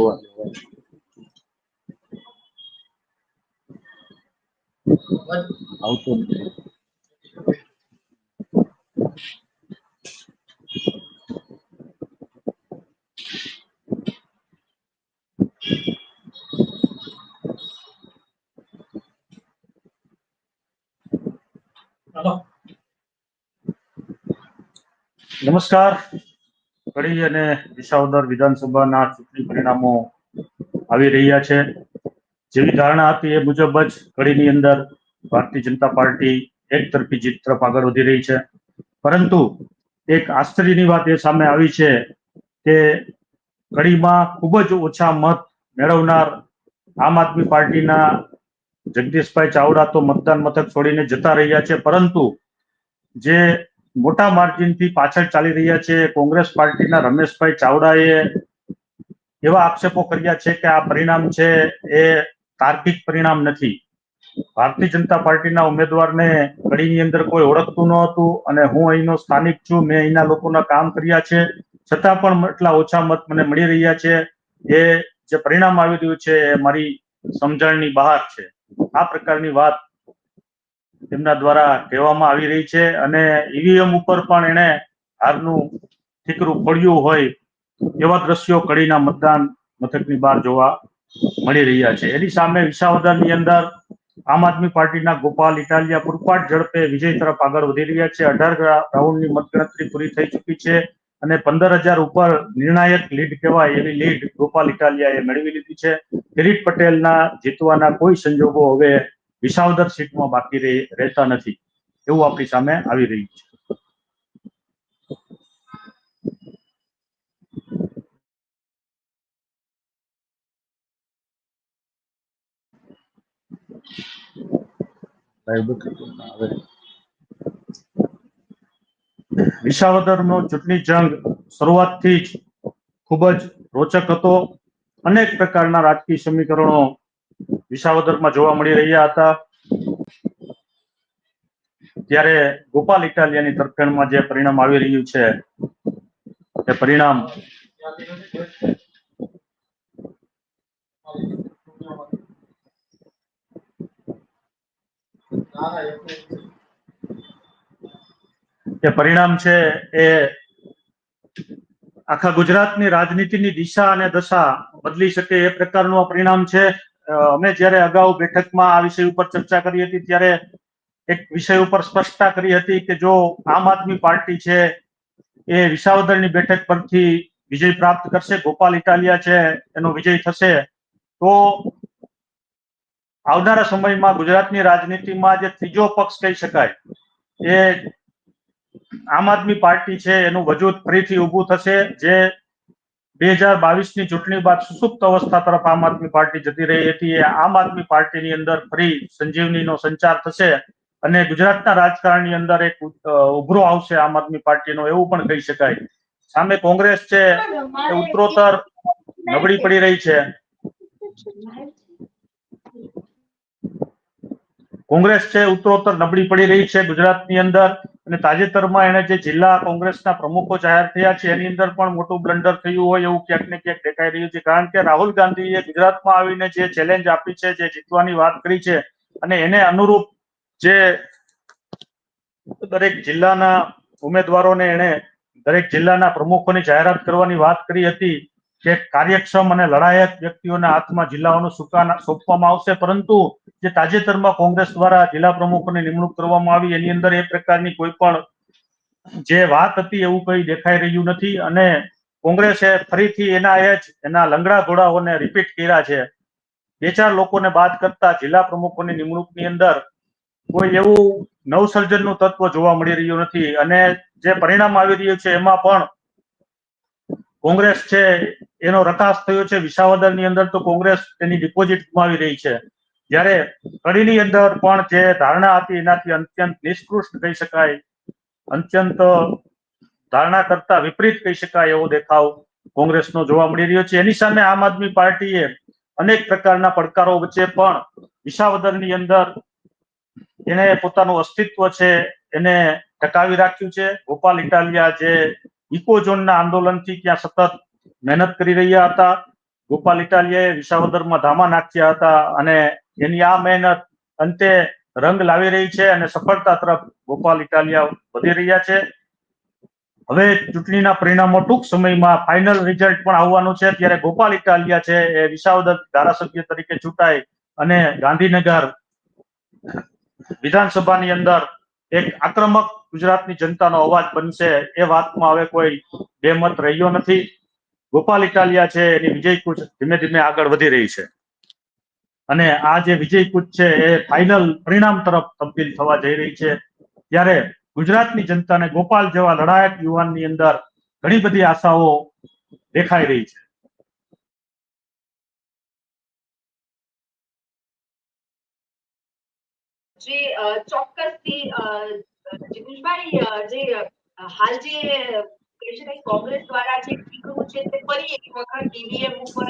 ગમે તે. હા ઉમેદવારને કરી. અને વિસાવદર વિધાનસભાના ચૂંટણી પરિણામો આવી રહ્યા છે જેવી ધારણા હતી એ મુજબ જ કડીની અંદર ભારતીય જનતા પાર્ટી એક તરફી જીત તરફ આગળ વધી રહી છે પરંતુ એક આશ્ચર્યની વાત એ સામે આવી છે કે કડીમાં ખૂબ જ ઓછા મત મેળવનાર આમ આદમી પાર્ટીના જગદીશભાઈ ચાવડા તો મતદાન મથક છોડીને જતા રહ્યા છે પરંતુ જે મોટા માર્જિનથી પાછળ ચાલી રહ્યા છે. કોંગ્રેસ પાર્ટીના રમેશભાઈ ચાવડાએ એવા આક્ષેપો કર્યા છે કે આ પરિણામ છે એ તાર્કિક પરિણામ નથી. ભારતીય જનતા પાર્ટીના ઉમેદવારને કડીની અંદર કોઈ ઓળખતું ન હતું અને હું અહીંનો સ્થાનિક છું, મેં અહીંના લોકોના કામ કર્યા છે. છતાં પણ એટલા ઓછા મત મને મળી રહ્યા છે. એ જે પરિણામ આવી રહ્યું છે એ મારી સમજણની બહાર છે. આ પ્રકારની વાત તેમના દ્વારા કહેવામાં આવી રહી છે અને ઈવીએમ ઉપર પણ એણે હારનું ઠીકરું પડ્યું હોય એવા દ્રશ્યો કડીના મતદાન મથકની બહાર જોવા મળી રહ્યા છે. એની સામે વિસાવદરની અંદર આમ આદમી પાર્ટીના ગોપાલ ઇટાલિયા પૂરપાટ ઝડપે વિજય તરફ આગળ વધી રહ્યા છે. અઢાર રાઉન્ડની મતગણતરી પૂરી થઈ ચૂકી છે અને પંદર હજાર ઉપર નિર્ણાયક લીડ કહેવાય એવી લીડ ગોપાલ ઇટાલિયાએ મેળવી લીધી છે. કિરીટ પટેલના જીતવાના કોઈ સંજોગો હવે વિસાવદર સીટમાં બાકી રહે- રહેતા નથી. એવું આપણી સામે આવી રહ્યું છે. વિસાવદરનો ચૂંટણી જંગ શરૂઆતથી જ ખૂબ જ રોચક હતો. અનેક પ્રકારના રાજકીય સમીકરણો વિસાવદરમાં જોવા મળી રહ્યા હતા. ત્યારે ગોપાલ ઇટાલિયાની તરફેણમાં જે પરિણામ આવી રહ્યું છે, એ પરિણામ જે પરિણામ છે એ આખા ગુજરાતની રાજનીતિની દિશા અને દશા બદલી શકે એ પ્રકારનું આ પરિણામ છે. અમે જ્યારે અગાઉ બેઠકમાં આ વિષય ઉપર ચર્ચા કરી હતી, ત્યારે એક વિષય ઉપર સ્પષ્ટતા કરી હતી કે જો આમ આદમી પાર્ટી છે, એ વિસાવદરની બેઠક પરથી વિજય પ્રાપ્ત કરશે, ગોપાલ ઇટાલિયા છે, એનો વિજય થશે, તો આવનારા સમયમાં ગુજરાતની રાજનીતિમાં જે ત્રીજો પક્ષ કહી શકાય, એ આમ આદમી પાર્ટી છે, એનું વજૂદ ફરીથી ઊભું થશે, જે બે હજાર બાવીસની ચૂંટણી બાદ સુસુપ્ત અવસ્થા તરફ આમ આદમી પાર્ટી જતી રહી. હતી આમ આદમી પાર્ટીની અંદર ફરી સંજીવનીનો સંચાર થશે અને ગુજરાતના રાજકારણની અંદર એક ઉભરો આવશે આમ આદમી પાર્ટીનો, એવું પણ કહી શકાય. સામે કોંગ્રેસ છે, એ ઉત્તરોત્તર નબળી પડી રહી છે. કોંગ્રેસ છે, ઉત્તરોત્તર નબળી પડી રહી છે ગુજરાતની અંદર. અને તાજેતરમાં એને જે જિલ્લા કોંગ્રેસના પ્રમુખો જાહેર થયા છે, એની અંદર પણ મોટું બ્લન્ડર થયું હોય એવું ક્યાંક ને ક્યાંક દેખાઈ રહ્યું છે. કારણ કે રાહુલ ગાંધીએ ગુજરાતમાં આવીને જે ચેલેન્જ આપી છે, જે જીતવાની વાત કરી છે, અને એને અનુરૂપ જે દરેક જિલ્લાના ઉમેદવારોને એને દરેક જિલ્લાના પ્રમુખોની જાહેરાત કરવાની વાત કરી હતી કે કાર્યક્ષમ અને લડાયક વ્યક્તિઓના હાથમાં જિલ્લાઓનું સુકાન સોંપવામાં આવશે, પરંતુ જે તાજેતરમાં કોંગ્રેસ દ્વારા જિલ્લા પ્રમુખોની નિમણૂક કરવામાં આવી, એની અંદર એ પ્રકારની કોઈ પણ જે વાત હતી એવું કંઈ દેખાઈ રહ્યું નથી અને કોંગ્રેસે ફરીથી એના એ જ એના લંગડા ઘોડાઓને રિપીટ કર્યા છે. બે ચાર લોકોને બાદ કરતા જિલ્લા પ્રમુખોની નિમણૂકની અંદર કોઈ એવું નવસર્જનનું તત્વ જોવા મળી રહ્યું નથી અને જે પરિણામ આવી રહ્યું છે એમાં પણ કોંગ્રેસ છે, એનો રકાસ થયો છે, વિસાવદરની અંદર તો કોંગ્રેસ એની ડિપોઝિટ ગુમાવી રહી છે. જ્યારે કડીની અંદર પણ જે ધારણા હતી, એનાથી અત્યંત નિષ્કૃષ્ટ કહી શકાય, અત્યંત ધારણા કરતા વિપરીત કહી શકાય એવો દેખાવ કોંગ્રેસનો જોવા મળી રહ્યો છે. એની સામે આમ આદમી પાર્ટીએ અનેક પ્રકારના પડકારો વચ્ચે પણ વિસાવદરની અંદર એને પોતાનું અસ્તિત્વ છે, એને ટકાવી રાખ્યું છે. ગોપાલ ઇટાલિયા જે ઇકો ઝોનના આંદોલનથી ત્યાં સતત મહેનત કરી રહ્યા હતા? ગોપાલ ઇટાલિયાએ વિસાવદરમાં ધામા નાખ્યા હતા અને એની આ મહેનત અંતે રંગ લાવી રહી છે અને સફળતા તરફ ગોપાલ ઇટાલિયા વધી રહ્યા છે. હવે ચૂંટણીના પરિણામો ટૂંક સમયમાં ફાઇનલ રિઝલ્ટ પણ આવવાનું છે. ત્યારે ગોપાલ ઇટાલિયા છે એ વિસાવદર ધારાસભ્ય તરીકે ચૂંટાય અને ગાંધીનગર વિધાનસભાની અંદર એક આક્રમક ગુજરાતની જનતાનો અવાજ બનશે એ વાતમાં હવે કોઈ બેમત રહ્યો નથી. ગોપાલ ઇટાલિયા છે, એની વિજય કૂચ ધીમે ધીમે આગળ વધી રહી છે. અને આ જે વિજય કૂચ છે, એ ફાઇનલ પરિણામ તરફ તબદીલ થવા જઈ રહી છે. ત્યારે ગુજરાતની જનતાને ગોપાલ જેવા લડાયક યુવાનની અંદર ઘણી બધી આશાઓ દેખાઈ રહી છે. જે ચોક્કસથી અ, જે હાલ જે કહી શકાય કોંગ્રેસ દ્વારા જે ટીકડું છે તે ફરી એક વખત ઈવીએમ ઉપર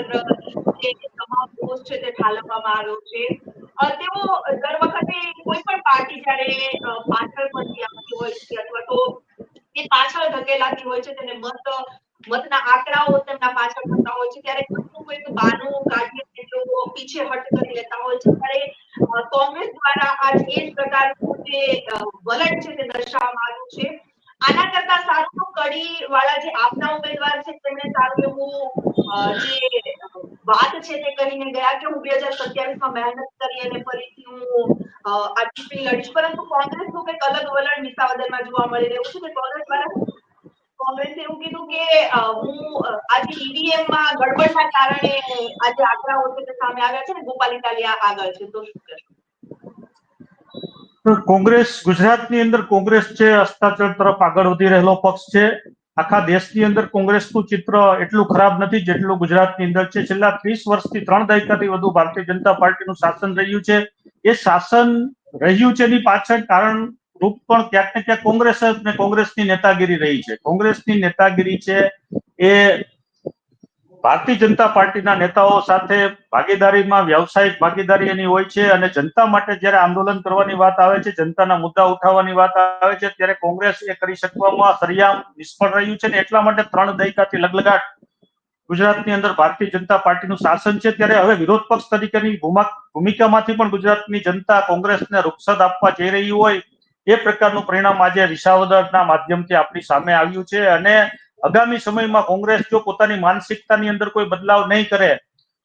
જે તમામ પોસ્ટ છે તે ઠાલવવામાં આવ્યો છે. તેઓ દર વખતે કોઈ પણ પાર્ટી જ્યારે પાછળ પડતી આવતી હોય છે અથવા તો એ પાછળ ધકેલાતી હોય છે તેને મત મતના આંકડાઓ તેમના પાછળ થતા હોય છે. ત્યારે કોઈનું કોઈક બાનું કાઢીને લોકો પીછે હટ કરી લેતા હોય છે. ત્યારે કોંગ્રેસ દ્વારા આજ એ જ પ્રકારનું જે વલણ છે તે દર્શાવવામાં આવ્યું છે. આના કરતા સારું કડી વાળા જે આપના ઉમેદવાર છે તેમણે સારું એવું જે, વાત છે તે કરીને ગયા કે હું બે હજાર સત્યાવીસમાં મહેનત કરી અને ફરીથી હું આ ચૂંટણી લડીશ. પરંતુ કોંગ્રેસનું કંઈક અલગ વલણ વિસાવદરમાં જોવા મળી રહ્યું છે કે કોંગ્રેસ દ્વારા કોંગ્રેસે કે હું આજે ઈવીએમમાં ગડબડના કારણે આજે આંકડાઓ છે સામે આવ્યા છે ને, ગોપાલ ઇટાલિયા આગળ છે, તો શું કહેશો? કોંગ્રેસ, ગુજરાતની અંદર કોંગ્રેસ છે અસ્તાચળ તરફ આગળ વધી રહેલો પક્ષ છે. આખા દેશની અંદર કોંગ્રેસનું ચિત્ર એટલું ખરાબ નથી જેટલું ગુજરાતની અંદર છે. છેલ્લા ત્રીસ વર્ષથી ત્રણ દાયકાથી વધુ ભારતીય જનતા પાર્ટીનું શાસન રહ્યું છે. એ શાસન રહ્યું છે એની પાછળ કારણ રૂપ પણ ક્યાંક ને ક્યાંક કોંગ્રેસ ને કોંગ્રેસની નેતાગીરી રહી છે. કોંગ્રેસની નેતાગીરી છે એ ભારતીય જનતા પાર્ટીના નેતાઓ સાથે ભાગીદારીમાં વ્યવસાયિક ભાગીદારી એની હોય છે અને જનતા માટે જ્યારે આંદોલન કરવાની વાત આવે છે, જનતાના મુદ્દા ઉઠાવવાની વાત આવે છે, ત્યારે કોંગ્રેસ એ કરી શકવામાં સરિયામ નિષ્ફળ રહ્યું છે ને એટલા માટે ત્રણ દાયકાથી લગલગાટ ગુજરાતની અંદર ભારતીય જનતા પાર્ટીનું શાસન છે. ત્યારે હવે વિરોધ પક્ષ તરીકેની ભૂમા- ભૂમિકામાંથી પણ ગુજરાતની જનતા કોંગ્રેસને રૂખસદ આપવા જઈ રહી હોય એ પ્રકારનું પરિણામ આજે વિસાવદરના માધ્યમથી આપણી સામે આવ્યું છે અને આગામી સમયમાં કોંગ્રેસ જો પોતાની માનસિકતાની અંદર કોઈ બદલાવ નહીં કરે,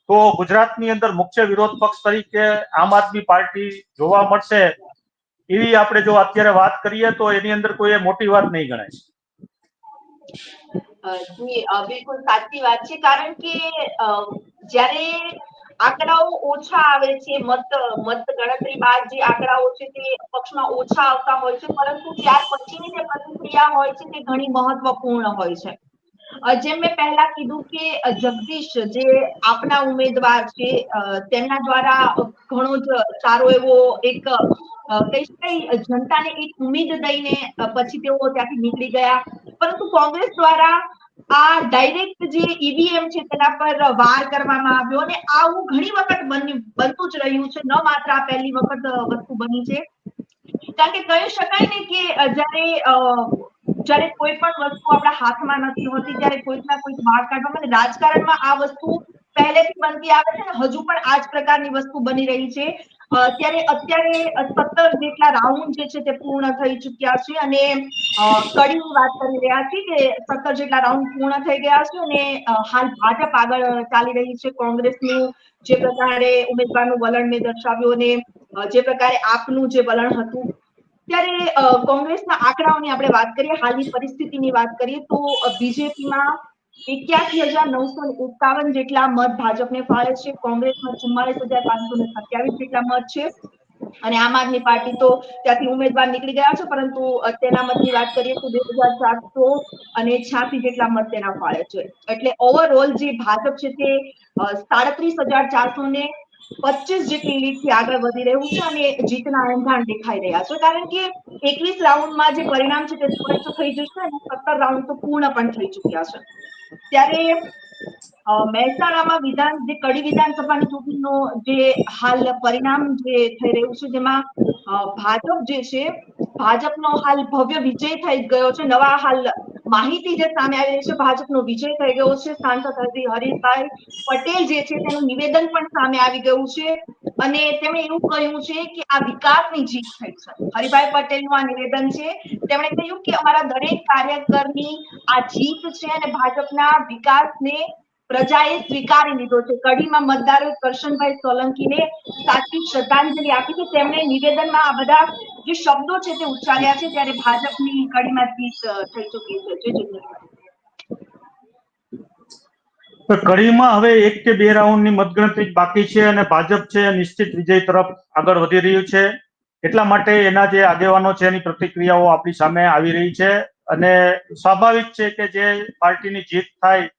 તો ગુજરાતની અંદર મુખ્ય વિરોધ પક્ષ તરીકે આમ આદમી પાર્ટી જોવા મળશે એવી આપણે જો અત્યારે વાત કરીએ તો એની અંદર કોઈ મોટી વાત નહીં ગણાય. જી બિલકુલ સાચી વાત છે. કારણ કે જ્યારે આંકડાઓ ઓછા આવે છે, મત મત ગણતરી બાદ જે આંકડાઓ છે તે પક્ષમાં ઓછા આવતા હોય છે, પરંતુ ત્યાર પછીની જે પ્રતિક્રિયા હોય છે તે ઘણી મહત્વપૂર્ણ હોય છે. જેમ મેં પહેલા કીધું કે જગદીશ જે આપના ઉમેદવાર છે તેમના દ્વારા ઘણો જ સારો એવો એક કહી શકાય જનતાને એક ઉમેદ દઈને પછી તેઓ ત્યાંથી નીકળી ગયા. પરંતુ કોંગ્રેસ દ્વારા આ ડાયરેક્ટ જે ઈવીએમ છે તેના પર વાર કરવામાં આવ્યો અને આવું ઘણી વખત બન્યું, બનતું જ રહ્યું છે. ન માત્ર આ પહેલી વખત વસ્તુ બની છે. કારણ કે કહી શકાય ને કે જ્યારે જ્યારે કોઈ પણ વસ્તુ આપણા હાથમાં નથી હોતી, ત્યારે કોઈક ના કોઈક વાળ કાઢવામાં અને રાજકારણમાં આ વસ્તુ પહેલેથી બનતી આવે છે ને, હજુ પણ આ જ પ્રકારની વસ્તુ બની રહી છે. અત્યારે અત્યારે, સત્તર જેટલા રાઉન્ડ જે છે તે પૂર્ણ થઈ ચુક્યા છે અને કડીની વાત કરી રહ્યા છીએ કે સત્તર જેટલા રાઉન્ડ પૂર્ણ થઈ ગયા છે અને હાલ ભાજપ આગળ ચાલી રહી છે. કોંગ્રેસનું જે પ્રકારે ઉમેદવારનું વલણ મેં દર્શાવ્યું અને જે પ્રકારે આપનું જે વલણ હતું. ત્યારે કોંગ્રેસના આંકડાઓની આપણે વાત કરીએ, હાલની પરિસ્થિતિની વાત કરીએ તો બીજેપીમાં એક્યાસી હજાર નવસો એકાવન જેટલા મત ભાજપને ફાળે છે. કોંગ્રેસમાં ચુમ્માલીસ હજાર પાંચસો ને સત્યાવીસ જેટલા મત છે. અને આમ આદમી પાર્ટી તો ત્યાંથી ઉમેદવાર નીકળી ગયા છે, પરંતુ તેના મતની વાત કરીએ તો બે હજાર સાતસો અને છ્યાસી જેટલા મત તેના ફાળે છે. એટલે ઓવરઓલ જે ભાજપ છે તે સાડત્રીસ હજાર ચારસો ને પચીસ જેટલી લીડથી આગળ વધી રહ્યું છે અને જીતના એંધાણ દેખાઈ રહ્યા છે. કારણ કે એકવીસ રાઉન્ડમાં જે પરિણામ છે તે સ્પષ્ટ થઈ જશે અને સત્તર રાઉન્ડ તો પૂર્ણ પણ થઈ ચુક્યા છે. ત્યારે અ, મહેસાણામાં વિધાન, જે કડી વિધાનસભાની ચૂંટણીનો જે હાલ પરિણામ જે થઈ રહ્યું છે, જેમાં ભાજપ જે છે, ભાજપનો હાલ ભવ્ય વિજય થઈ ગયો છે, નવા હાલ માહિતી જે સામે આવી રહી છે, ભાજપનો વિજય થઈ ગયો છે, સાંસદ હરી હરીશભાઈ પટેલ જે છે, તેનું નિવેદન પણ સામે આવી ગયું છે, અને તેમણે એવું કહ્યું છે કે આ વિકાસની જીત થઈ છે. હરિભાઈ પટેલનું આ નિવેદન છે, તેમણે કહ્યું કે અમારા દરેક કાર્યકરની આ જીત છે, અને ભાજપના વિકાસને પ્રજાએ સ્વીકારી લીધો છે. કડીમાં મતદારોએ કરશનભાઈ સોલંકીને સાચી શ્રદ્ધાંજલિ આપી છે. તેમણે નિવેદનમાં આ બધા જે શબ્દો છે તે ઉચ્ચાર્યા છે. ત્યારે ભાજપની કડીમાં જીત થઈ ચૂકી છે. કડીમાં હવે એક કે બે રાઉન્ડની મતગણતરી બાકી છે અને ભાજપ છે નિશ્ચિત વિજય તરફ આગળ વધી રહ્યું છે. એટલા માટે એના જે આગેવાનો છે એની પ્રતિક્રિયાઓ આપણી સામે આવી રહી છે. અને સ્વાભાવિક છે કે જે પાર્ટીની જીત થાય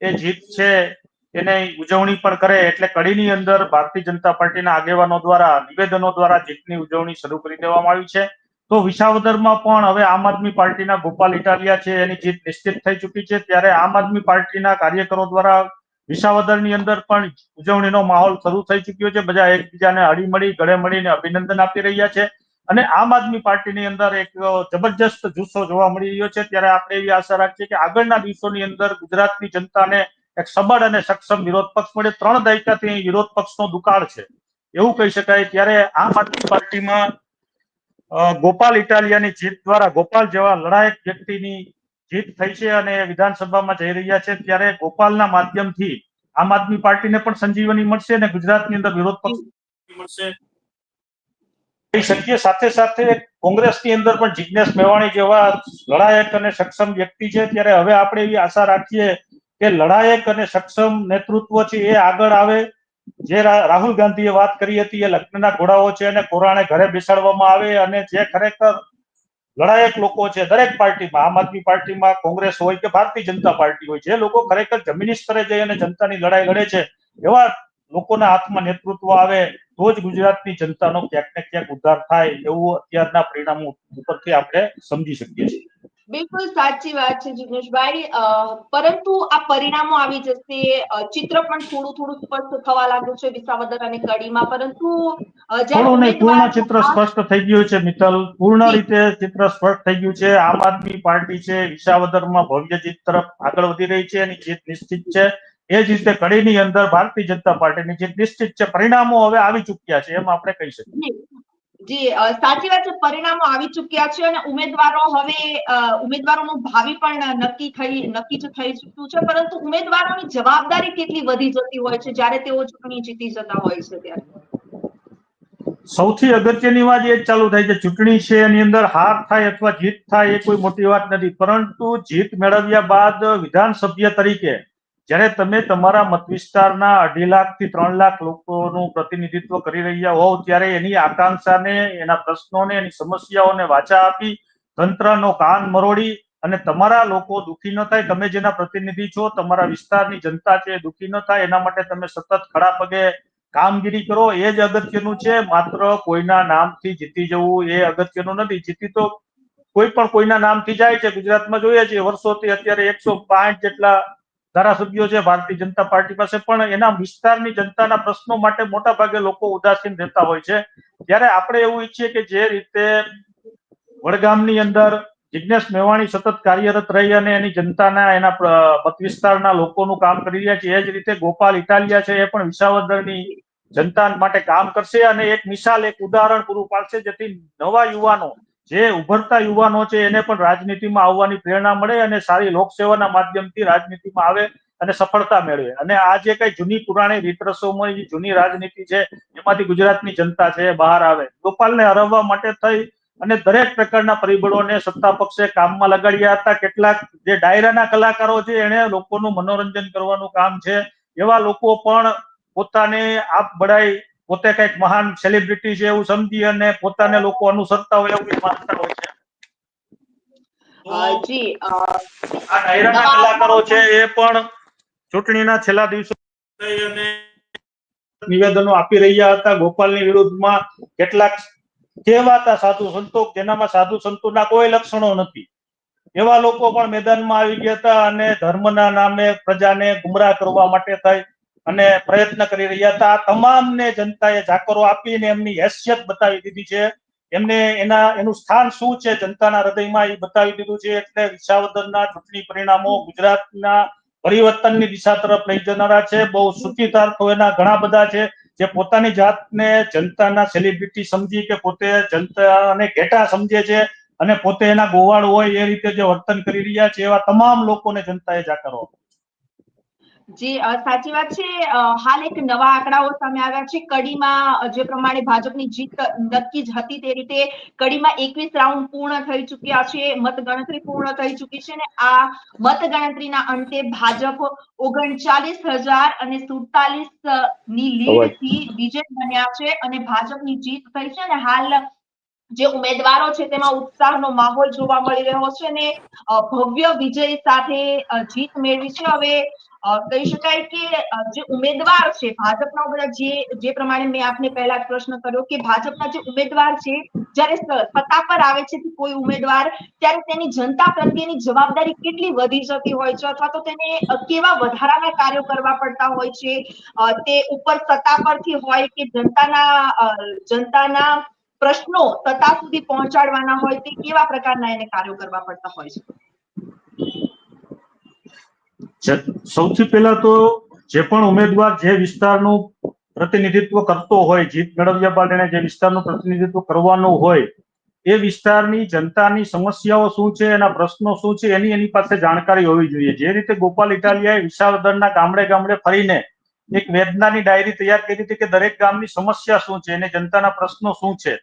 એ જીત છે એને ઉજવણી પણ કરે એટલે કડીની અંદર ભારતીય જનતા પાર્ટીના આગેવાનો દ્વારા, નિવેદનો દ્વારા જીતની ઉજવણી શરૂ કરી દેવામાં આવી છે. તો વિસાવદરમાં પણ હવે આમ આદમી પાર્ટીના ગોપાલ ઇટાલિયા છે, એની જીત નિશ્ચિત થઈ ચૂકી છે. ત્યારે આમ આદમી પાર્ટીના કાર્યકરો દ્વારા વિસાવદરની અંદર પણ ઉજવણીનો માહોલ શરૂ થઈ ચૂક્યો છે. બધા એકબીજાને હળીમળી ગળે મળીને અભિનંદન આપી રહ્યા છે. અને આમ આદમી પાર્ટીની અંદર એક જબરજસ્ત જુસ્સો જોવા મળી રહ્યો છે. ત્યારે આપણે એવી આશા રાખીએ કે આગળના દિવસોની અંદર ગુજરાતની જનતાને એક સબળ અને સક્ષમ વિરોધ પક્ષ મળે. ત્રણ દાયકાથી વિરોધ પક્ષનો દુકાળ છે. એવું કહી શકાય ત્યારે આમ આદમી પાર્ટીમાં ગોપાલ ઇટાલિયાની જીત દ્વારા ગોપાલ જેવા લડાયક વ્યક્તિની જીત થઈ છે અને વિધાનસભામાં જઈ રહ્યા છે. ત્યારે ગોપાલના માધ્યમથી આમ આદમી પાર્ટીને પણ સંજીવની મળશે અને ગુજરાતની અંદર વિરોધ પક્ષ મળશે. કહી શકીએ સાથે સાથે કોંગ્રેસની અંદર પણ જિજ્ઞેશ મેવાણી જેવા લડાયક અને સક્ષમ વ્યક્તિ છે. ત્યારે હવે આપણે એવી આશા રાખીએ કે લડાયક અને સક્ષમ નેતૃત્વ છે એ આગળ આવે. જે રાહુલ ગાંધીએ વાત કરી હતી એ લગ્નના ઘોડાઓ છે અને કોરાણે ઘરે બેસાડવામાં આવે અને જે ખરેખર લડાયક લોકો છે, દરેક પાર્ટીમાં, આમ આદમી પાર્ટીમાં કોંગ્રેસ હોય કે ભારતીય જનતા પાર્ટી હોય, જે લોકો ખરેખર જમીની સ્તરે જઈ અને જનતાની લડાઈ લડે છે, એવા લોકોના હાથમાં નેતૃત્વ આવે તો જ ગુજરાતની જનતાનો ક્યાંક ને ક્યાંક ઉદ્ધાર થાય એવું અત્યારના પરિણામો ઉપરથી આપણે સમજી શકીએ છીએ. બિલકુલ સાચી વાત છે જીગ્નેશભાઈ. પરંતુ આ પરિણામો આવી જશે ચિત્ર પણ થોડું થોડું સ્પષ્ટ થવા લાગ્યું છે વિસાવદર અને કડીમાં પરંતુ થોડું નહીં પૂર્ણ ચિત્ર સ્પષ્ટ થઈ ગયું છે મિત્તલ. પૂર્ણ રીતે ચિત્ર સ્પષ્ટ થઈ ગયું છે. આમ આદમી પાર્ટી છે વિસાવદરમાં ભવ્ય જીત તરફ આગળ વધી રહી છે અને જીત નિશ્ચિત છે. એ જ રીતે કડીની અંદર ભારતીય જનતા પાર્ટીની જે નિશ્ચિત છે પરિણામો હવે આવી ચૂક્યા છે એમ આપણે કહી શકીએ. જી. સાચી વાત છે પરિણામો આવી ચૂક્યા છે અને ઉમેદવારો હવે ઉમેદવારોનું ભાવિ પણ નક્કી થઈ નક્કી થઈ ચૂક્યું છે પરંતુ ઉમેદવારોની જવાબદારી કેટલી વધી જતી હોય છે જ્યારે તેઓ ચૂંટણી જીતી જતા હોય છે ત્યારે? સૌથી અગત્યની વાત એ ચાલુ થાય છે ચૂંટણી છે એની અંદર હાર થાય અથવા જીત થાય એ કોઈ મોટી વાત નથી પરંતુ જીત મેળવ્યા બાદ વિધાનસભ્ય તરીકે જ્યારે તમે તમારા મત વિસ્તારના અઢી લાખથી ત્રણ લાખ લોકોનું પ્રતિનિધિત્વ કરી રહ્યા હોવ, ત્યારે એની આકાંક્ષાને, એના પ્રશ્નોને, એની સમસ્યાઓને વાચા આપી, તંત્રનો કાન મરોડી અને તમારા લોકો દુખી ન થાય. તમે જેના પ્રતિનિધિ છો, તમારા વિસ્તારની જનતા છે દુખી ન થાય. એના માટે તમે સતત ખડા પગે કામગીરી કરો. એ જ અગત્યનું છે, માત્ર કોઈના નામથી જીતી જવું એ અગત્યનું નથી. જીતી તો કોઈ પણ કોઈના નામથી જાય છે. ગુજરાતમાં જોઈએ છીએ વર્ષોથી અત્યારે એકસો પાંચ જેટલા ધારાસભ્યો છે, ભારતીય જનતા પાર્ટી પાસે પણ એના વિસ્તારની જનતાના પ્રશ્નો માટે મોટા ભાગે લોકો ઉદાસીન રહેતા હોય છે. ત્યારે આપણે એવું ઈચ્છીએ કે જે રીતે વડગામની અંદર જિજ્ઞેશ મેવાણી સતત કાર્યરત રહી અને એની જનતાના એના મત વિસ્તારના લોકોનું કામ કરી રહ્યા છે, એ જ રીતે ગોપાલ ઇટાલિયા છે, એ પણ વિસાવદરની જનતા માટે કામ કરશે અને એક મિસાલ, એક ઉદાહરણ પૂરું પાડશે જેથી નવા યુવાનો જે ઉભરતા યુવાનો છે એને પણ રાજનીતિમાં આવવાની પ્રેરણા મળે અને સારી લોકસેવાના માધ્યમથી રાજનીતિમાં આવે અને સફળતા મેળવે. અને આ જે કઈ જૂની પુરાણી રીતરસોમાં જૂની રાજનીતિ છે, એમાંથી ગુજરાતની જનતા છે બહાર આવે. ગોપાલને હરાવવા માટે થઈ અને દરેક પ્રકારના પરિબળોને સત્તા પક્ષે કામમાં લગાડ્યા હતા. કેટલાક જે ડાયરાના કલાકારો છે એને લોકોનું મનોરંજન કરવાનું કામ છે. એવા લોકો પણ પોતાને આપ બડાઈ પોતે કંઈક મહાન સેલિબ્રિટી છે એવું સમજી અને પોતાને લોકો અનુસરતા હોય એવું માનતા હોય છે. જી આ ડાયરાના કલાકારો છે એ પણ ચૂંટણીના છેલ્લા દિવસો અને નિવેદનો આપી રહ્યા હતા ગોપાલની વિરુદ્ધમાં. કેટલાક કહેવાતા સાધુ સંતો જેનામાં સાધુ સંતોના કોઈ લક્ષણો નથી. એવા લોકો પણ મેદાનમાં આવી ગયા હતા અને ધર્મના નામે પ્રજાને ગુમરાહ કરવા માટે થઈ. અને પ્રયત્ન કરી રહ્યા હતા. તમામને જનતાએ જાકરો આપીને એમની હેસિયત બતાવી દીધી છે. એમને એના, એનું સ્થાન શું છે જનતાના હૃદયમાં એ બતાવી દીધું છે. એટલે વિસાવદરના ચૂંટણી પરિણામો ગુજરાતના પરિવર્તનની દિશા તરફ લઈ જનારા છે. બહુ સૂચિતાર્થો એના ઘણા બધા છે જે પોતાની જાતને જનતાના સેલિબ્રિટી સમજી કે પોતે જનતાને ઘેટા સમજે છે અને પોતે એના ગોવાળ હોય એ રીતે જે વર્તન કરી રહ્યા છે એવા તમામ લોકોને જનતાએ જાકરો. જી સાચી વાત છે. હાલ એક નવા આંકડાઓ સામે આવ્યા છે. કડીમાં જે પ્રમાણે ભાજપની જીત નક્કી જ હતી તે રીતે કડીમાં એકવીસ રાઉન્ડ પૂર્ણ થઈ ચુક્યા છે મતગણતરી પૂર્ણ થઈ ચુકી છે ને આ મતગણતરીના અંતે ભાજપ ઓગણચાલીસ હજાર અને સુડતાલીસની લીડથી વિજય બન્યા છે અને ભાજપની જીત થઈ છે અને હાલ જે ઉમેદવારો છે તેમાં ઉત્સાહનો માહોલ જોવા મળી રહ્યો છે અને ભવ્ય વિજય સાથે જીત મેળવી છે. હવે કહી શકાય કે જે ઉમેદવાર છે, ભાજપના બધા જે જે પ્રમાણે મેં આપને પહેલા જ પ્રશ્ન કર્યો કે ભાજપના જે ઉમેદવાર છે, જ્યારે સત્તા પર આવે છે કોઈ ઉમેદવાર, ત્યારે તેની જનતા પ્રત્યેની જવાબદારી કેટલી વધી જતી હોય છે અથવા તો તેને કેવા વધારાના કાર્યો કરવા પડતા હોય છે? તે ઉપર સત્તા પરથી હોય કે જનતાના જનતાના પ્રશ્નો સત્તા સુધી પહોંચાડવાના હોય તે કેવા પ્રકારના એને કાર્યો કરવા પડતા હોય છે? સૌથી પહેલા તો જે પણ ઉમેદવાર જે વિસ્તારનું પ્રતિનિધિત્વ કરતો હોય, જીત મેળવ્યા બાદ એને જે વિસ્તારનું પ્રતિનિધિત્વ કરવાનું હોય, એ વિસ્તારની જનતાની સમસ્યાઓ શું છે, એના પ્રશ્નો શું છે, એની એની પાસે જાણકારી હોવી જોઈએ. જે રીતે ગોપાલ ઇટાલિયાએ વિશાળદળના ગામડે ગામડે ફરીને એક વેદનાની ડાયરી તૈયાર કરી હતી કે દરેક ગામની સમસ્યા શું છે અને જનતાના પ્રશ્નો શું છે,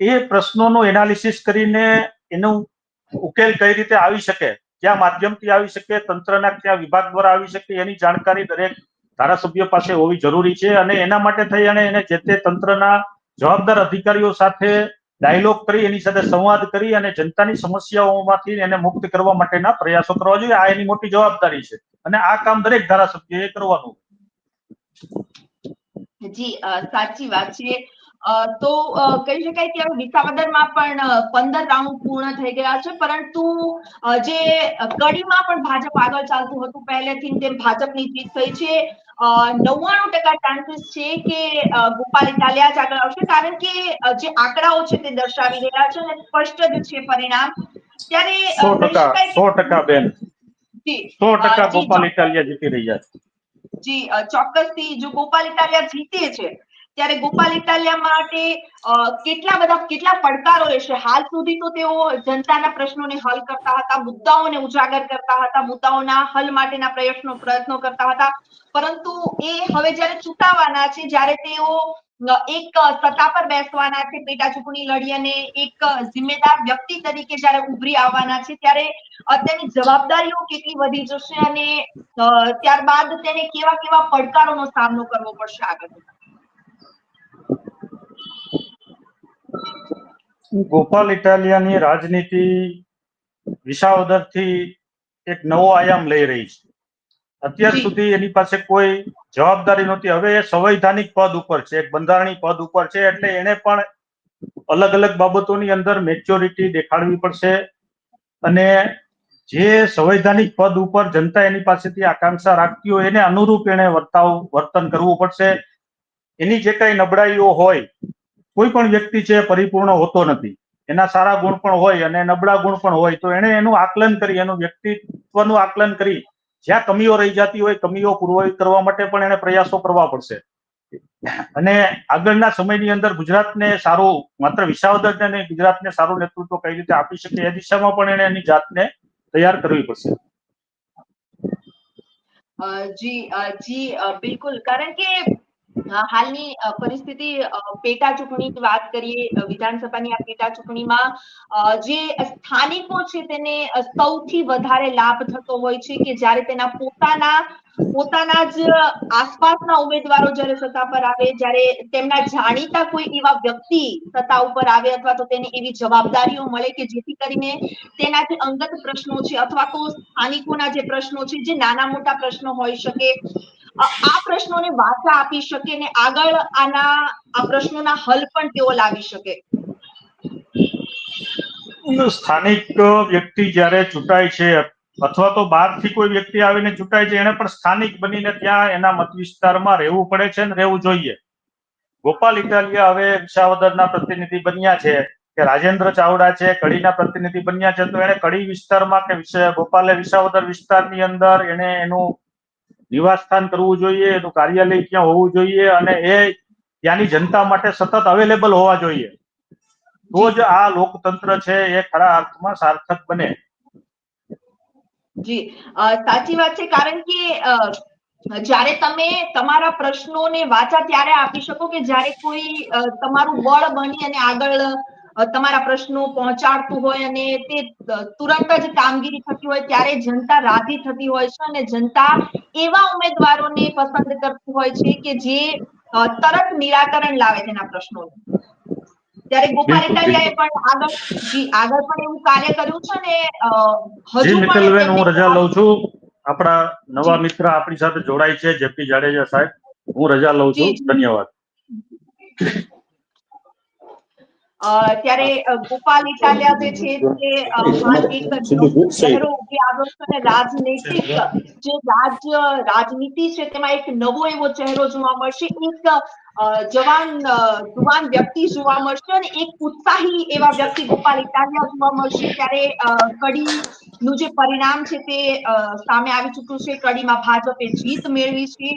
એ પ્રશ્નોનું એનાલિસિસ કરીને એનું ઉકેલ કઈ રીતે આવી શકે કયા માધ્યમથી આવી શકે, તંત્રના કયા વિભાગ દ્વારા આવી શકે, એની જાણકારી દરેક ધારાસભ્ય પાસે હોવી જરૂરી છે અને એના માટે થઈ અને એને જે તે તંત્રના જવાબદાર અધિકારીઓ સાથે ડાયલોગ કરી, એની સાથે સંવાદ કરી અને જનતાની સમસ્યાઓમાંથી એને મુક્ત કરવા માટેના પ્રયાસો કરવા જોઈએ. આ એની મોટી જવાબદારી છે અને આ કામ દરેક ધારાસભ્યએ કરવાનું. જી સાચી વાત છે. તો કહી શકાય કે વિસાવદરમાં પણ પંદર રાઉન્ડ પૂર્ણ થઈ ગયા છે પરંતુ જે કડીમાં પણ ભાજપ આગળ ચાલતું હતું પહેલેથી તેમ ભાજપની જીત થઈ છે. નવ્વાણું ટકા ચાન્સીસ છે કે ગોપાલ ઇટાલિયા જ આગળ આવશે કારણ કે જે આંકડાઓ છે તે દર્શાવી રહ્યા છે અને સ્પષ્ટ જ છે પરિણામ. ત્યારે સો ટકા સો ટકા બેન. જી. સો ટકા ગોપાલ ઇટાલિયા જીતી રહ્યા છે. જી ચોક્કસથી જો ગોપાલ ઇટાલિયા જીતે છે ત્યારે ગોપાલ ઇટાલિયા માટે કેટલા બધા, કેટલા પડકારો રહેશે? હાલ સુધી તો તેઓ જનતાના પ્રશ્નોને હલ કરતા હતા, મુદ્દાઓને ઉજાગર કરતા હતા, મુદ્દાઓના હલ માટેના પ્રયત્નો પ્રયત્નો કરતા હતા. પરંતુ એ હવે જ્યારે ચૂંટાવાના છે, જ્યારે તેઓ એક સત્તા પર બેસવાના છે, પેટા ચૂંટણી લડી અને એક જિમ્મેદાર વ્યક્તિ તરીકે જ્યારે ઉભરી આવવાના છે, ત્યારે અત્યારની જવાબદારીઓ કેટલી વધી જશે અને ત્યારબાદ તેને કેવા કેવા પડકારોનો સામનો કરવો પડશે આગળ ગોપાલ ઇટાલિયાની રાજનીતિ વિસાવદરથી એક નવો આયામ લઈ રહી છે. અત્યાર સુધી એની પાસે કોઈ જવાબદારી નહોતી. હવે એ સંવૈધાનિક પદ ઉપર છે એક બંધારણી પદ ઉપર છે એટલે એને પણ અલગ અલગ બાબતોની અંદર મેચ્યોરિટી દેખાડવી પડશે અને જે સંવૈધાનિક પદ ઉપર જનતા એની પાસેથી આકાંક્ષા રાખતી હોય એને અનુરૂપ એને વર્તાવ વર્તન કરવું પડશે. એની જે કઈ નબળાઈઓ હોય કોઈ પણ વ્યક્તિ છે પરિપૂર્ણ હોતો નથી. એના સારા ગુણ પણ હોય અને નબળા ગુણ પણ હોય, તો એને એનું આકલન કરી, એનું વ્યક્તિત્વનું આકલન કરી. જ્યાં કમીઓ રહી જતી હોય, કમીઓ પૂર્વહિત કરવા માટે પણ એને પ્રયાસો કરવા પડશે. અને આગળના સમયની અંદર ગુજરાતને સારું, માત્ર વિસાવદરને નહીં, ગુજરાતને સારું નેતૃત્વ કઈ રીતે આપી શકે એ દિશામાં પણ એને એની જાતને તૈયાર કરવી પડશે. જી જી બિલકુલ. કારણ કે હાલની પરિસ્થિતિ પેટા ચૂંટણીની વાત કરીએ વિધાનસભાની આ પેટા ચૂંટણીમાં જે સ્થાનિકો છે તેને સૌથી વધારે લાભ થતો હોય છે કે જ્યારે તેના પોતાના પોતાના જ આસપાસના ઉમેદવારો જ્યારે સત્તા પર આવે, જ્યારે તેમના જાણીતા કોઈ એવા વ્યક્તિ સત્તા ઉપર આવે અથવા તો તેને એવી જવાબદારીઓ મળે કે જેથી કરીને તેનાથી અંગત પ્રશ્નો છે અથવા તો સ્થાનિકોના જે પ્રશ્નો છે, જે નાના મોટા પ્રશ્નો હોઈ શકે આ પ્રશ્નોને વાચા આપી શકે ને આગળ આના, આ પ્રશ્નોના હલ પણ તેઓ લાવી શકે. સ્થાનિક વ્યક્તિ જ્યારે ચૂંટાય છે, અથવા તો બહારથી કોઈ વ્યક્તિ આવીને ચૂંટાય છે, એને પણ સ્થાનિક બનીને ત્યાં એના મત વિસ્તારમાં રહેવું પડે છે ને રહેવું જોઈએ. ગોપાલ ઇટાલિયા હવે વિસાવદરના પ્રતિનિધિ બન્યા છે કે રાજેન્દ્ર ચાવડા છે, કડીના પ્રતિનિધિ બન્યા છે, તો એને કડી વિસ્તારમાં કે ગોપાલે વિસાવદર વિસ્તારની અંદર એને એનું નિવાસસ્થાન કરવું જોઈએ, એનું કાર્યાલય ક્યાં હોવું જોઈએ અને એ ત્યાંની જનતા માટે સતત અવેલેબલ હોવા જોઈએ. તો જ આ લોકતંત્ર છે એ ખરા અર્થમાં સાર્થક બને. જી સાચી વાત છે, કારણ કે જ્યારે તમે તમારા પ્રશ્નોને વાચા ત્યારે આપી શકો કે જ્યારે કોઈ તમારું બળ બની અને આગળ તમારા પ્રશ્નો પહોંચાડતું હોય અને તે તુરંત જ કામગીરી થતી હોય ત્યારે જનતા રાજી થતી હોય છે અને જનતા એવા ઉમેદવારોને પસંદ કરતી હોય છે કે જે તરત નિરાકરણ લાવે તેના પ્રશ્નોનું ત્યારે ગોપાલ ઇટાલિયાએ પણ આગળ જી આગળ પણ એવું કાર્ય કર્યું છે ને હજુ પણ હું રજા લઉં છું. આપણા નવા મિત્ર આપણી સાથે જોડાય છે જેપી જાડેજા સાહેબ. હું રજા લઉં છું. ધન્યવાદ. ત્યારે ગોપાલ ઇટાલિયા જે છે તે એક ચહેરો ઊભી આવ્યો છે અને રાજનૈતિક જે રાજ્ય રાજનીતિ છે તેમાં એક નવો એવો ચહેરો જોવા મળશે. એક જવાન જુવાન વ્યક્તિ જોવા મળશે અને એક ઉત્સાહી એવા વ્યક્તિ ગોપાલ ઇટાલિયા જોવા મળશે. ત્યારે કડી નું જે પરિણામ છે તે સામે આવી ચૂક્યું છે. કડીમાં ભાજપે જીત મેળવી છે.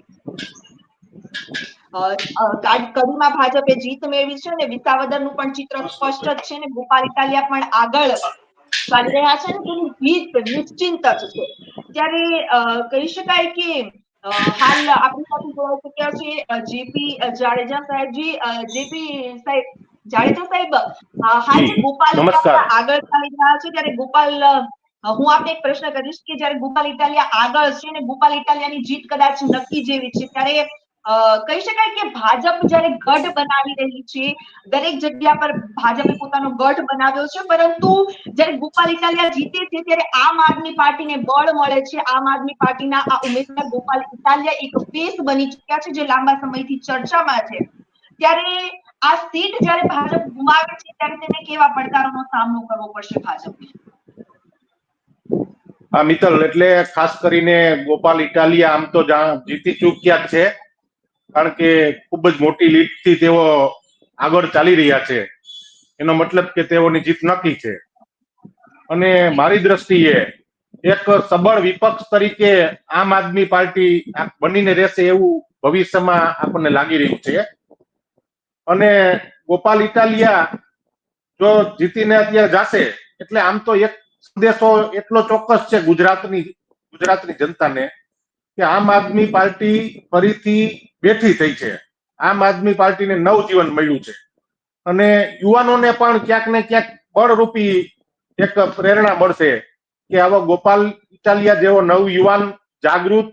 કડીમાં ભાજપે જીત મેળવી છે અને વિસાવદરનું પણ ચિત્ર સ્પષ્ટ જ છે અને ગોપાલ ઇટાલિયા પણ આગળ ચાલી રહ્યા છે ને તેની જીત નિશ્ચિંત જ છે. ત્યારે કહી શકાય કે હાલ આપણી સાથે જોડાઈ ચુક્યા છે જીપી જાડેજા સાહેબજી જીપી સાહેબ જાડેજા સાહેબ હાલ ગોપાલ આગળ ચાલી રહ્યા છે ત્યારે ગોપાલ હું આપને એક પ્રશ્ન કરીશ કે જ્યારે ગોપાલ ઇટાલિયા આગળ છે અને ગોપાલ ઇટાલિયાની જીત કદાચ નક્કી જેવી છે ત્યારે કહી શકાય કે ભાજપ જ્યારે ગઢ બનાવી રહી છે, દરેક જગ્યા પર ભાજપે પોતાનો ગઢ બનાવ્યો છે, પરંતુ જ્યારે ગોપાલ ઇટાલિયા જીતે છે, ત્યારે આમ આદમી પાર્ટીને બળ મળે છે. આમ આદમી પાર્ટીના આ ઉમેદવાર ગોપાલ ઇટાલિયા એક ફેસ બની ચુક્યા છે, જે લાંબા સમયથી ચર્ચામાં છે. ત્યારે આ સીટ જ્યારે ભાજપ ગુમાવે છે, ત્યારે તેને કેવા પડકારોનો સામનો કરવો પડશે ભાજપને મિત્તલ, એટલે ખાસ કરીને ગોપાલ ઇટાલિયા આમ તો જીતી ચૂક્યા છે. કારણ કે ખૂબ જ મોટી લીડથી તેઓ આગળ ચાલી રહ્યા છે. એનો મતલબ કે તેઓની જીત નક્કી છે. અને મારી દ્રષ્ટિએ એક સબળ વિપક્ષ તરીકે આમ આદમી પાર્ટી બનીને રહેશે એવું ભવિષ્યમાં આપણને લાગી રહ્યું છે. અને ગોપાલ ઇટાલિયા જો જીતીને અત્યારે જાશે, એટલે આમ તો એક સંદેશો એટલો ચોક્કસ છે ગુજરાતની ગુજરાતની જનતાને કે આમ આદમી પાર્ટી ફરીથી બેઠી થઈ છે. આમ આદમી પાર્ટીને નવજીવન મળ્યું છે. અને યુવાનોને પણ ક્યાંક ને ક્યાંક બળરૂપી એક પ્રેરણા મળશે કે આવો ગોપાલ ઇટાલિયા જેવો નવ યુવાન જાગૃત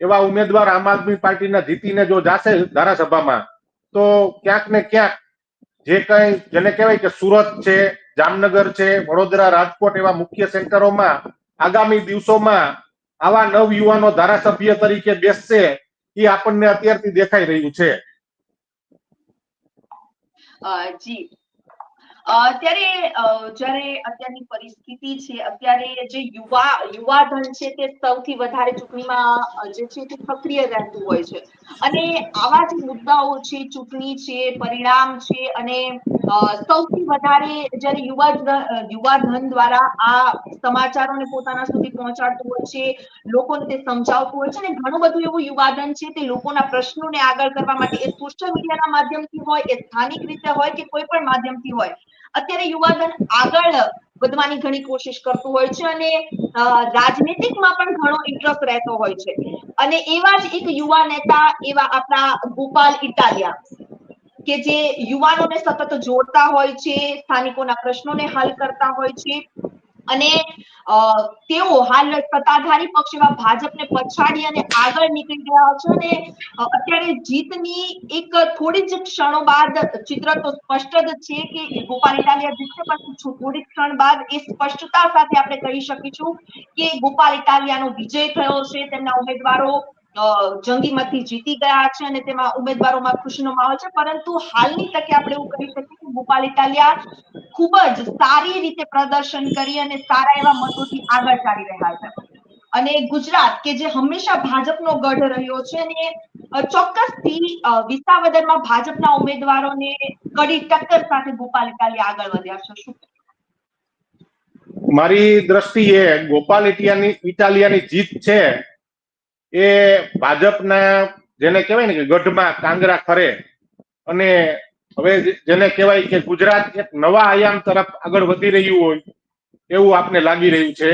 એવા ઉમેદવાર આમ આદમી પાર્ટીના જીતીને જો જાશે ધારાસભામાં, તો ક્યાંક ને ક્યાંક જે કઈ જેને કહેવાય કે સુરત છે, જામનગર છે, વડોદરા, રાજકોટ એવા મુખ્ય સેન્ટરોમાં આગામી દિવસોમાં આવા નવ યુવાનો ધારાસભ્ય તરીકે બેસશે એ આપણને અત્યારથી દેખાઈ રહ્યું છે. જી. ત્યારે જ્યારે અત્યારની પરિસ્થિતિ છે, અત્યારે જે યુવા, યુવાધન છે તે સૌથી વધારે ચૂંટણીમાં જે છે તે સક્રિય રહેતું હોય છે. અને આવા જે મુદ્દાઓ છે, ચૂંટણી છે, પરિણામ છે અને સૌથી વધારે જ્યારે યુવા જ- યુવા ધન દ્વારા આ સમાચારોને પોતાના સુધી પહોંચાડતું હોય છે, લોકોને તે સમજાવતું હોય છે અને ઘણું બધું એવું યુવાધન છે તે લોકોના પ્રશ્નોને આગળ કરવા માટે એ સોશિયલ મીડિયાના માધ્યમથી હોય, એ સ્થાનિક રીતે હોય કે કોઈ પણ માધ્યમથી હોય અત્યારે યુવાધન આગળ વધવાની ઘણી કોશિશ કરતું હોય છે અને રાજનીતિકમાં પણ ઘણો ઇન્ટરેસ્ટ રહેતો હોય છે. અને એવા જ એક યુવા નેતા એવા આપણા ગોપાલ ઇટાલિયા, કે જે યુવાનોને સતત જોડતા હોય છે, સ્થાનિકોના પ્રશ્નોને હલ કરતા હોય છે. અને તેઓ હાલ સત્તાધારી પક્ષ એવા ભાજપને પછાડી અને આગળ નીકળી ગયા છે અને અત્યારે જીતની એક થોડી જ ક્ષણો બાદ ચિત્ર તો સ્પષ્ટ જ છે કે ગોપાલ ઇટાલિયા જીતશે છો- થોડી ક્ષણ બાદ એ સ્પષ્ટતા સાથે આપણે કહી શકીશું કે ગોપાલ ઇટાલિયાનો વિજય થયો છે, તેમના ઉમેદવારો અ, જંગીમતથી જીતી ગયા છે અને તેમાં ઉમેદવારોમાં ખુશીનો માહોલ છે. પરંતુ હાલની તકે આપણે એવું કહી શકીએ કે ગોપાલ ઇટાલિયા ખૂબ જ સારી રીતે પ્રદર્શન કરી અને સારા એવા મતોથી આગળ ચાલી રહ્યા છે. અને ગુજરાત કે જે હંમેશા ભાજપનો ગઢ રહ્યો છે અને ચોક્કસથી વિસાવદરમાં ભાજપના ઉમેદવારોને કડી ટક્કર સાથે ગોપાલ ઇટાલિયા આગળ વધ્યા છે. શું મારી દ્રષ્ટિએ ગોપાલ ઇટિયાની ઇટાલિયાની જીત છે એ ભાજપના જેને કહેવાય ને કે ગઢમાં કાંગરા ખરે અને હવે જેને કહેવાય કે ગુજરાત એક નવા આયામ તરફ આગળ વધી રહ્યું હોય એવું આપને લાગી રહ્યું છે.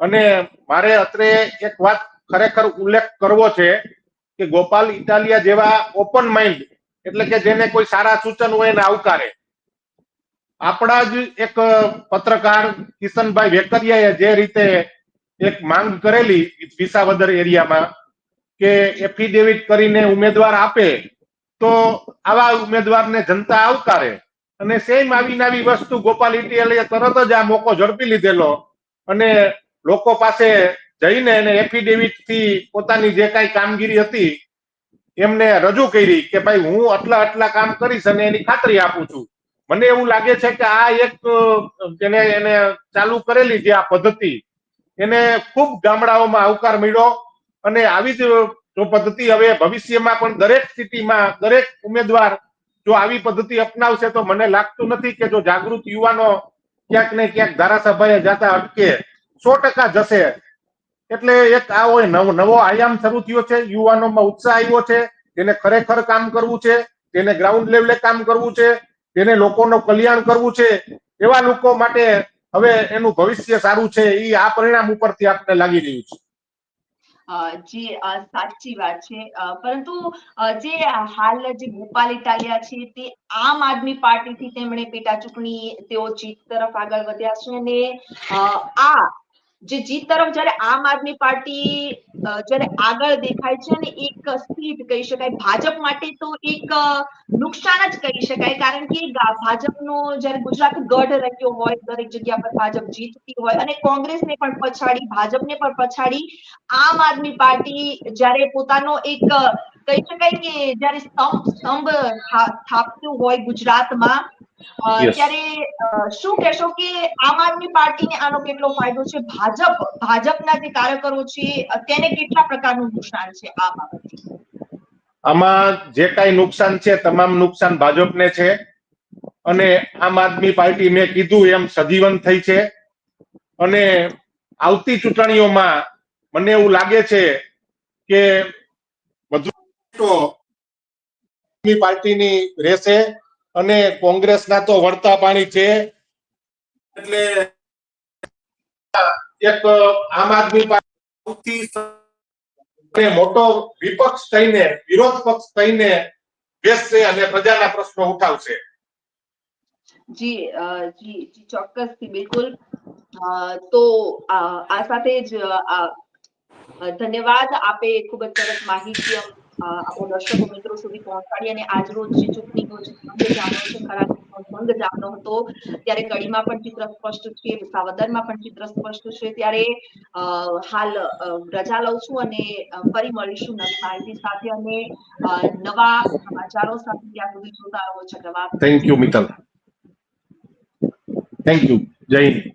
અને મારે અત્રે એક વાત ખરેખર ઉલ્લેખ કરવો છે કે ગોપાલ ઇટાલિયા જેવા ઓપન માઇન્ડ એટલે કે જેને કોઈ સારા સૂચન હોય એને આવકારે. આપણા જ એક પત્રકાર કિશનભાઈ વેકરિયાએ જે રીતે એક માંગ કરેલી વિસાવદર એરિયામાં કે એફિડેવિટ કરીને ઉમેદવાર આપે તો આવા ઉમેદવારને જનતા આવકારે. અને સેમ આવી નવી વસ્તુ ગોપાલ ઇટીએલે તરત જ આ મોકો ઝડપી લીધેલો. અને લોકો પાસે જઈને એને એફિડેવિટથી પોતાની જે કાંઈ કામગીરી હતી, એમને રજૂ કરી કે ભાઈ હું આટલા આટલા કામ કરીશ અને એની ખાતરી આપું છું. મને એવું લાગે છે કે આ એક એને એને ચાલુ કરેલી જે આ પદ્ધતિ એને ખૂબ ગામડાઓમાં આવકાર મળ્યો અને આવી જ જો પદ્ધતિ હવે ભવિષ્યમાં પણ દરેક સિટીમાં દરેક ઉમેદવાર જો આવી પદ્ધતિ અપનાવશે તો મને લાગતું નથી કે જો જાગૃત યુવાનો ક્યાંક ને ક્યાંક ધારાસભાએ જતા અટકે. સો ટકા જશે. એટલે એક આ હોય નવો આયામ શરૂ થયો છે. યુવાનોમાં ઉત્સાહ આવ્યો છે. તેને ખરેખર કામ કરવું છે. તેને ગ્રાઉન્ડ લેવલે કામ કરવું છે. તેને લોકોનું કલ્યાણ કરવું છે. એવા લોકો માટે હવે એનું ભવિષ્ય સારું છે એ આ પરિણામ ઉપરથી આપને લાગી રહ્યું છે. જી સાચી વાત છે. પરંતુ જે હાલ જે ગોપાલ ઇટાલિયા છે, તે આમ આદમી પાર્ટીથી તેમણે પેટા ચૂંટણી તેઓ જીત તરફ આગળ વધ્યા છે અને આ જે જીત તરફ જ્યારે આમ આદમી પાર્ટી જ્યારે આગળ દેખાય છે અને એક સીટ કહી શકાય, ભાજપ માટે તો એક નુકસાન જ કહી શકાય કારણ કે ભાજપનો જ્યારે ગુજરાત ગઢ રહ્યો હોય, દરેક જગ્યા પર ભાજપ જીતતી હોય અને કોંગ્રેસને પણ પછાડી, ભાજપને પણ પછાડી, આમ આદમી પાર્ટી જ્યારે પોતાનો એક કહી શકાય કે જ્યારે સ્તંભ સ્તંભ સ્થાપ્યું હોય ગુજરાતમાં. ત્યારે શું કહેશો કે આમ આદમી પાર્ટીને આનો કેટલો ફાયદો છે? ભાજપ ભાજપના જે કાર્યકરો છે તેને કેટલા પ્રકારનું નુકસાન છે આ બાબતે? આમાં જે કાંઈ નુકસાન છે તમામ નુકસાન ભાજપને છે. અને આમ આદમી પાર્ટી મેં કીધું એમ સજીવન થઈ છે. અને આવતી ચૂંટણીઓમાં મને એવું લાગે છે કે વધુ આદમી પાર્ટીની રહેશે. અને કોંગ્રેસના તો વળતા પાણી છે. એટલે એક આમ આદમી પાર્ટી મોટો વિપક્ષ થઈને, વિરોધ પક્ષ થઈને બેસશે અને પ્રજાના પ્રશ્નો ઉઠાવશે. જી જી જી, ચોક્કસથી બિલકુલ. તો આ સાથે જ ધન્યવાદ. આપે ખૂબ જ સરસ માહિતી આપણા દર્શકો મિત્રો સુધી પહોંચાડી અને આજરોજ જે ચૂંટણીનો જે ભંગ જામનો છે, ખરા ભંગ જામ્યો હતો, ત્યારે કડીમાં પણ ચિત્ર સ્પષ્ટ છે સાવદરમાં પણ ચિત્ર સ્પષ્ટ છે. ત્યારે હાલ રજા લઉં છું અને ફરી મળીશું નવી માહિતી સાથે અને નવા સમાચારો સાથે ત્યાં સુધી જોતા રહો, ચક્રવાત. Thank you Mittal thank you જય હિન્દ.